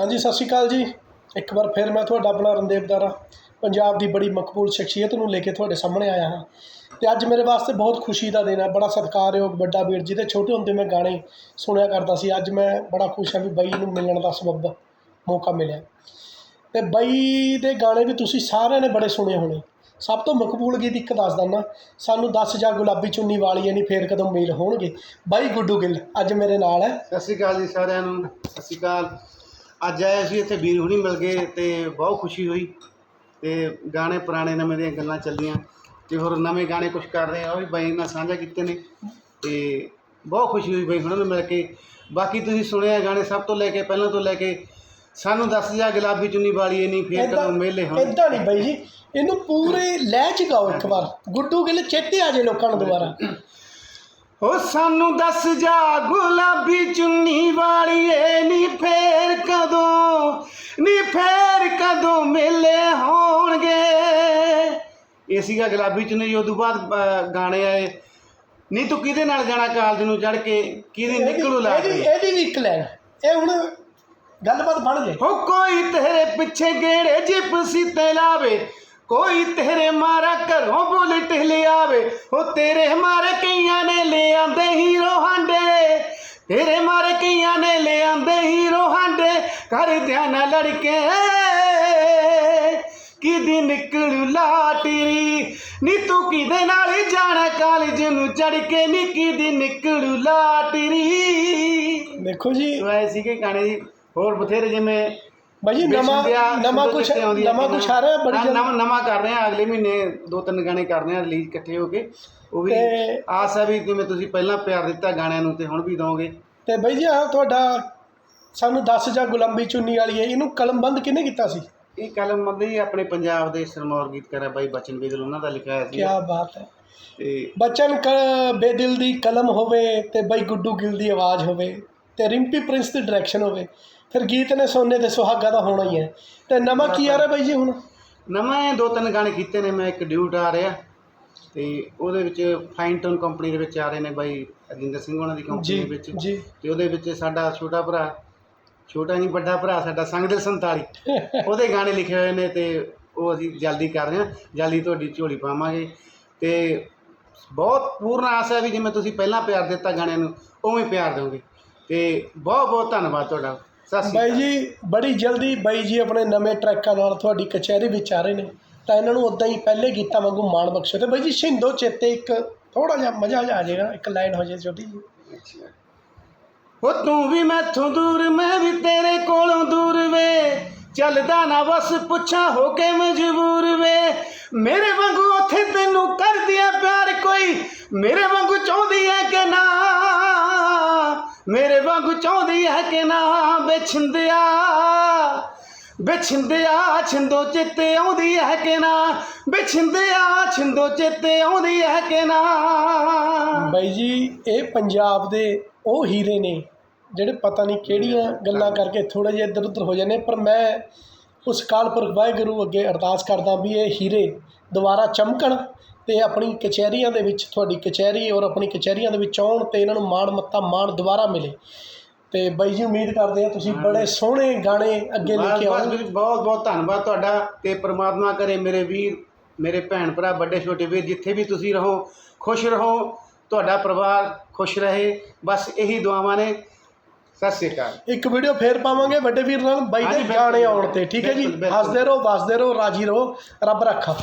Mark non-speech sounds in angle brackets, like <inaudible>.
ਹਾਂਜੀ, ਸਤਿ ਸ਼੍ਰੀ ਅਕਾਲ ਜੀ। ਇੱਕ ਵਾਰ ਫਿਰ ਮੈਂ ਤੁਹਾਡਾ ਆਪਣਾ ਰਣਦੇਵ ਦਾਰਾ, ਪੰਜਾਬ ਦੀ ਬੜੀ ਮਕਬੂਲ ਸ਼ਖਸੀਅਤ ਨੂੰ ਲੈ ਕੇ ਤੁਹਾਡੇ ਸਾਹਮਣੇ ਆਇਆ ਹਾਂ। ਤੇ ਅੱਜ ਮੇਰੇ ਵਾਸਤੇ ਬਹੁਤ ਖੁਸ਼ੀ ਦਾ ਦਿਨ ਹੈ, ਬੜਾ ਸਤਿਕਾਰਯੋਗ, ਵੱਡਾ ਵੀਰ ਜੀ ਦੇ ਛੋਟੇ ਹੁੰਦੇ ਮੈਂ ਗਾਣੇ ਸੁਣਿਆ ਕਰਦਾ ਸੀ। ਅੱਜ ਮੈਂ ਬੜਾ ਖੁਸ਼ ਹਾਂ ਵੀ ਬਾਈ ਨੂੰ ਮਿਲਣ ਦਾ ਸਬੱਬ ਮੌਕਾ ਮਿਲਿਆ। ਤੇ ਬਾਈ ਦੇ ਗਾਣੇ ਵੀ ਤੁਸੀਂ ਸਾਰਿਆਂ ਨੇ ਬੜੇ ਸੁਣੇ ਹੋਣੇ। ਸਭ ਤੋਂ ਮਕਬੂਲ ਗੀਤ ਇੱਕ ਦੱਸ ਦਿੰਦਾ, ਸਾਨੂੰ ਦੱਸ ਜਾਂ ਗੁਲਾਬੀ ਚੁੰਨੀ ਵਾਲੀਏ ਨਹੀਂ ਫੇਰ ਕਦੋਂ ਮੇਲ ਹੋਣਗੇ? ਬਾਈ ਗੁੱਡੂ ਗਿੱਲ, ਅੱਜ ਮੇਰੇ ਨਾਲ ਹੈ। ਸਤਿ ਸ਼੍ਰੀ ਅਕਾਲ ਜੀ ਸਾਰਿਆਂ ਨੂੰ, ਸਤਿ ਸ਼੍ਰੀ ਅਕਾਲ। ਅੱਜ ਆਏ ਅਸੀਂ ਇੱਥੇ ਵੀਰ ਹੁਣੀ ਮਿਲ ਗਏ ਤੇ ਬਹੁਤ ਖੁਸ਼ੀ ਹੋਈ ਤੇ ਗਾਣੇ ਪੁਰਾਣੇ ਨਵੇਂ ਦੀਆਂ ਗੱਲਾਂ ਚੱਲੀਆਂ ਤੇ ਹੋਰ ਨਵੇਂ ਗਾਣੇ ਕੁਝ ਕਰ ਰਹੇ ਆ ਉਹ ਵੀ ਬਾਈ ਨਾਲ ਸਾਂਝਾ ਕੀਤੇ ਨੇ ਤੇ ਬਹੁਤ ਖੁਸ਼ੀ ਹੋਈ ਬਾਈ ਹੁਣਾਂ ਨੂੰ ਮਿਲ ਕੇ। ਬਾਕੀ ਤੁਸੀਂ ਸੁਣਿਆ ਗਾਣੇ ਸਭ ਤੋਂ ਲੈ ਕੇ ਪਹਿਲਾਂ ਤੋਂ ਲੈ ਕੇ ਸਾਨੂੰ ਦੱਸ ਜਾ ਗੁਲਾਬੀ ਚੁੰਨੀ ਵਾਲੀ ਨਹੀਂ ਫੇਰ ਕਦੋਂ ਮੇਲੇ ਹੋਣ। ਏਦਾਂ ਨਹੀਂ ਬਾਈ ਜੀ ਇਹਨੂੰ ਪੂਰੇ ਲਹਿ ਚ ਗਾਓ ਇੱਕ ਵਾਰ। ਗੁੱਡੂ ਗਿੱਲ ਚੇਤੇ ਆ ਜੇ ਲੋਕਾਂ ਨੂੰ ਦੁਬਾਰਾ। ਹੋ ਸਾਨੂੰ ਦੱਸ ਜਾ ਗੁਲਾਬੀ ਚੁੰਨੀ ਵਾਲੀਏ ਨੀ ਫੇਰ ਕਦੋਂ ਨੀ ਫੇਰ ਕਦੋਂ ਮੇਲੇ ਹੋਣਗੇ? ਇਹ ਸੀਗਾ ਗੁਲਾਬੀ ਚੁੰਨੀ ਉਦੋਂ ਬਾਅਦ ਅ, ਗਾਣੇ ਆਏ। ਨਹੀਂ ਤੂੰ ਕਿਹਦੇ ਨਾਲ ਜਾਣਾ ਕਾਲਜ ਨੂੰ ਚੜ ਕੇ? ਕਿਹਦੀ ਨਿਕਲੂ ਲਾ ਇਹਦੀ ਇਹਦੀ ਵੀ ਇੱਕ ਲੈਣ ਇਹ ਹੁਣ ਗੱਲਬਾਤ ਬਣ ਜੇ। ਹੋ ਕੋਈ ਤੇਰੇ ਪਿੱਛੇ ਗੇੜੇ ਜਿਪ ਤੇ ਲਾਵੇ। ਕੋਈ ਤੇਰੇ ਮਾਰਾ ਘਰੋਂ ਬੁਲਟ ਲਿਆਵੇ। ਹੋ ਤੇਰੇ ਮਾਰੇ ਕਈਆਂ ਨੇ ਲੈ ਤੇਰੇ ਮਾਰੇ ਕਈਆਂ ਨੇ ਲੈ ਆਂਦੇ ਹੀਰੋ ਹਾਂਡੇ ਕਰਦਿਆਂ ਨਾ ਲੜਕੇ। ਕਿਦੀ ਨਿਕਲੂ ਲਾਟਰੀ? ਨੀ ਤੂੰ ਕਿਦੇ ਨਾਲ ਜਾਣਾ ਕਾਲਜ ਨੂੰ ਚੜ ਕੇ? ਨੀ ਕਿਦੀ ਨਿਕਲੂ ਲਾਟਰੀ? ਦੇਖੋ ਜੀ। ਸੋ ਐ ਸੀਗੇ ਗਾਣੇ ਜੀ। ਹੋਰ ਬਥੇਰੇ ਜਿਵੇਂ ਬਾਈ ਜੀ ਨਵਾਂ ਨਵਾਂ ਕੁਛ ਨਵਾਂ ਕੁਛ ਆ ਰਿਹਾ ਬੜੀ ਹਾਂ, ਜਲਦੀ ਨਵਾਂ ਕਰ ਰਹੇ ਆ ਅਗਲੇ ਮਹੀਨੇ ਦੋ ਤਿੰਨ ਗਾਣੇ ਕਰ ਰਹੇ ਆ ਰਿਲੀਜ਼ ਇਕੱਠੇ ਹੋ ਕੇ। ਉਹ ਵੀ ਆਸ ਹੈ ਵੀ ਜਿਵੇਂ ਤੁਸੀਂ ਪਹਿਲਾਂ ਪਿਆਰ ਦਿੱਤਾ ਗਾਣਿਆਂ ਨੂੰ ਤੇ ਹੁਣ ਵੀ ਦੋਗੇ ਤੇ ਬਾਈ ਜੀ ਆ ਤੁਹਾਡਾ ਸਾਨੂੰ ਦੱਸ ਜਾ ਗੁਲਾਬੀ ਚੁੰਨੀ ਵਾਲੀ ਹੈ ਇਹਨੂੰ ਕਲਮਬੰਦ ਕਿਹਨੇ ਕੀਤਾ ਸੀ? ਇਹ ਕਲਮ ਮੰਦੀ ਆਪਣੇ ਪੰਜਾਬ ਦੇ ਸਰਮੌਰ ਗੀਤਕਾਰ ਹੈ ਬਾਈ ਬਚਨ ਬੇਦਲ ਉਹਨਾਂ ਦਾ ਲਿਖਿਆ ਸੀ ਕੀ ਬਾਤ ਹੈ। ਤੇ ਬਚਨ ਬੇਦਿਲ ਦੀ ਕਲਮ ਹੋਵੇ ਤੇ ਬਾਈ ਗੁੱਡੂ ਗਿੱਲ ਦੀ ਆਵਾਜ਼ ਹੋਵੇ। ਤੇ ਰਿੰਪੀ ਪ੍ਰਿੰਸ ਦੀ ਡਾਇਰੈਕਸ਼ਨ ਹੋਵੇ। ਫਿਰ ਗੀਤ ਨੇ ਸੋਨੇ ਤੇ ਸੁਹਾਗਾ ਦਾ ਹੋਣਾ ਹੀ ਹੈ। ਤੇ ਨਵਾਂ ਕੀ ਆ ਰਿਹਾ ਬਾਈ ਜੀ ਹੁਣ? ਨਵਾਂ ਦੋ ਤਿੰਨ ਗਾਣੇ ਕੀਤੇ ਨੇ ਮੈਂ ਇੱਕ ਡਿਊਟ ਆ ਰਿਹਾ। ਤੇ ਉਹਦੇ ਵਿੱਚ ਫਾਈਨ ਟੋਨ ਕੰਪਨੀ ਦੇ ਵਿੱਚ ਆ ਰਹੇ ਨੇ ਬਾਈ ਅਜਿੰਦਰ ਸਿੰਘ ਉਹਨਾਂ ਦੀ ਕੰਪਨੀ ਦੇ ਵਿੱਚ। ਜੀ। ਤੇ ਉਹਦੇ ਵਿੱਚ ਸਾਡਾ ਛੋਟਾ ਭਰਾ ਛੋਟਾ ਨਹੀਂ ਵੱਡਾ ਭਰਾ ਸਾਡਾ ਸੰਗਦਿਲ 47 <laughs> ਉਹਦੇ ਗਾਣੇ ਲਿਖੇ ਹੋਏ ਨੇ ਤੇ ਉਹ ਅਸੀਂ ਜਲਦੀ ਕਰ ਰਹੇ ਹਾਂ। ਜਲਦੀ ਤੁਹਾਡੀ ਝੋਲੀ ਪਾਵਾਂਗੇ। ਤੇ ਬਹੁਤ ਪੂਰਨ ਆਸ ਹੈ ਵੀ ਜਿਵੇਂ ਤੁਸੀਂ ਪਹਿਲਾਂ ਪਿਆਰ ਦਿੱਤਾ ਗਾਣਿਆਂ ਨੂੰ ਉਵੇਂ ਪਿਆਰ ਦਿਓਗੇ। ਤੇ ਬਹੁਤ ਬਹੁਤ ਧੰਨਵਾਦ ਤੁਹਾਡਾ। ਸਤਿ ਸ਼੍ਰੀ ਬਾਈ ਅਕਾਲ। ਜੀ ਬੜੀ ਜਲਦੀ ਬਾਈ ਜੀ ਆਪਣੇ ਨਵੇਂ ਟਰੈਕਾਂ ਨਾਲ ਤੁਹਾਡੀ ਕਚਹਿਰੀ ਵਿੱਚ ਆ ਰਹੇ ਨੇ। ਤਾਂ ਇਹਨਾਂ ਨੂੰ ਉਦਾਂ ਹੀ ਪਹਿਲੇ ਗੀਤਾਂ ਵਾਂਗੂ ਮਾਣ ਬਖਸ਼ੋ। ਤੇ ਬਾਈ ਜੀ ਸ਼ਿੰਦੋ ਚੇਤੇ ਇੱਕ ਥੋੜਾ ਜਿਹਾ ਮਜ਼ਾ ਜਿਹਾ ਆ ਜਾਏਗਾ ਇੱਕ ਲਾਈਨ ਹੋ ਜਾਏ ਛੋਟੀ ਜੀ ਉਹ ਤੂੰ ਵੀ ਮੈਥੋਂ ਦੂਰ ਮੈਂ ਵੀ ਤੇਰੇ ਕੋਲੋਂ ਦੂਰ ਵੇ। ਚੱਲਦਾ ਨਾ ਬਸ ਪੁੱਛਾਂ ਹੋ ਕੇ ਮਜਬੂਰ ਵੇ। ਮੇਰੇ ਵਾਂਗੂ ਉੱਥੇ ਤੈਨੂੰ ਕਰਦਿਆ ਪਿਆਰ ਕੋਈ। ਮੇਰੇ ਵਾਂਗੂ ਚਾਹੁੰਦੀ ਹੈ ਕਿ ਨਾ ਮੇਰੇ ਵਾਂਗੂ ਚਾਹੁੰਦੀ ਹੈ ਕਿ ਨਾ ਵਿਛੰਦਿਆ ਵਿਛੰਦਿਆ ਛਿੰਦੋ ਚਿੱਤੇ ਆਉਂਦੀ ਹੈ ਕਿ ਨਾ ਵਿਛੰਦਿਆ ਛਿੰਦੋ ਚਿੱਤੇ ਆਉਂਦੀ ਹੈ ਕਿ ਨਾ। ਬਾਈ ਜੀ, ਇਹ ਪੰਜਾਬ ਦੇ ਉਹ ਹੀਰੇ ਨੇ ਜਿਹੜੇ ਪਤਾ ਨਹੀਂ ਕਿਹੜੀਆਂ ਗੱਲਾਂ ਕਰਕੇ ਥੋੜੇ ਜਿਹਾ ਇੱਧਰ ਉੱਧਰ ਹੋ ਜਾਂਦੇ ਪਰ ਮੈਂ ਉਸ ਕਾਲ ਪੁਰਖ ਵਾਹਿਗੁਰੂ ਅੱਗੇ ਅਰਦਾਸ ਕਰਦਾ ਵੀ ਇਹ ਹੀਰੇ ਦੁਬਾਰਾ ਚਮਕਣ ਤੇ ਆਪਣੀ ਕਚਹਿਰੀਆਂ ਦੇ ਵਿੱਚ ਤੁਹਾਡੀ ਕਚਹਿਰੀ ਔਰ ਆਪਣੀ ਕਚਹਿਰੀਆਂ ਦੇ ਵਿੱਚ ਆਉਣ ਤੇ ਇਹਨਾਂ ਨੂੰ ਮਾਣ ਮੱਤਾ ਮਾਣ ਦੁਬਾਰਾ ਮਿਲੇ। ਤੇ ਬਾਈ ਜੀ ਉਮੀਦ ਕਰਦੇ ਆ ਤੁਸੀਂ ਬੜੇ ਸੋਹਣੇ ਗਾਣੇ ਅੱਗੇ ਲੈ ਕੇ ਬਸ ਆਓ ਵੀਰ, ਬਹੁਤ ਬਹੁਤ ਧੰਨਵਾਦ ਤੁਹਾਡਾ ਤੇ ਪ੍ਰਮਾਤਮਾ ਕਰੇ ਮੇਰੇ ਵੀਰ ਮੇਰੇ ਭੈਣ ਭਰਾ ਵੱਡੇ ਛੋਟੇ ਵੀਰ ਜਿੱਥੇ ਵੀ ਤੁਸੀਂ ਰਹੋ ਖੁਸ਼ ਰਹੋ ਤੁਹਾਡਾ ਪਰਿਵਾਰ ਖੁਸ਼ ਰਹੇ। ਬਸ ਇਹੀ ਦੁਆਵਾਂ ਨੇ। ਸਤਿ ਸ਼੍ਰੀ ਅਕਾਲ। ਇੱਕ ਵੀਡੀਓ ਫੇਰ ਪਾਵਾਂਗੇ ਵੱਡੇ ਵੀਰ ਨਾਲ ਬਾਈ ਦੇ ਗਾਣੇ ਆਉਣ ਤੇ ਠੀਕ ਹੈ ਜੀ। ਹੱਸਦੇ ਰਹੋ ਵਸਦੇ ਰਹੋ ਰਾਜੀ ਰਹੋ ਰੱਬ ਰੱਖਾ।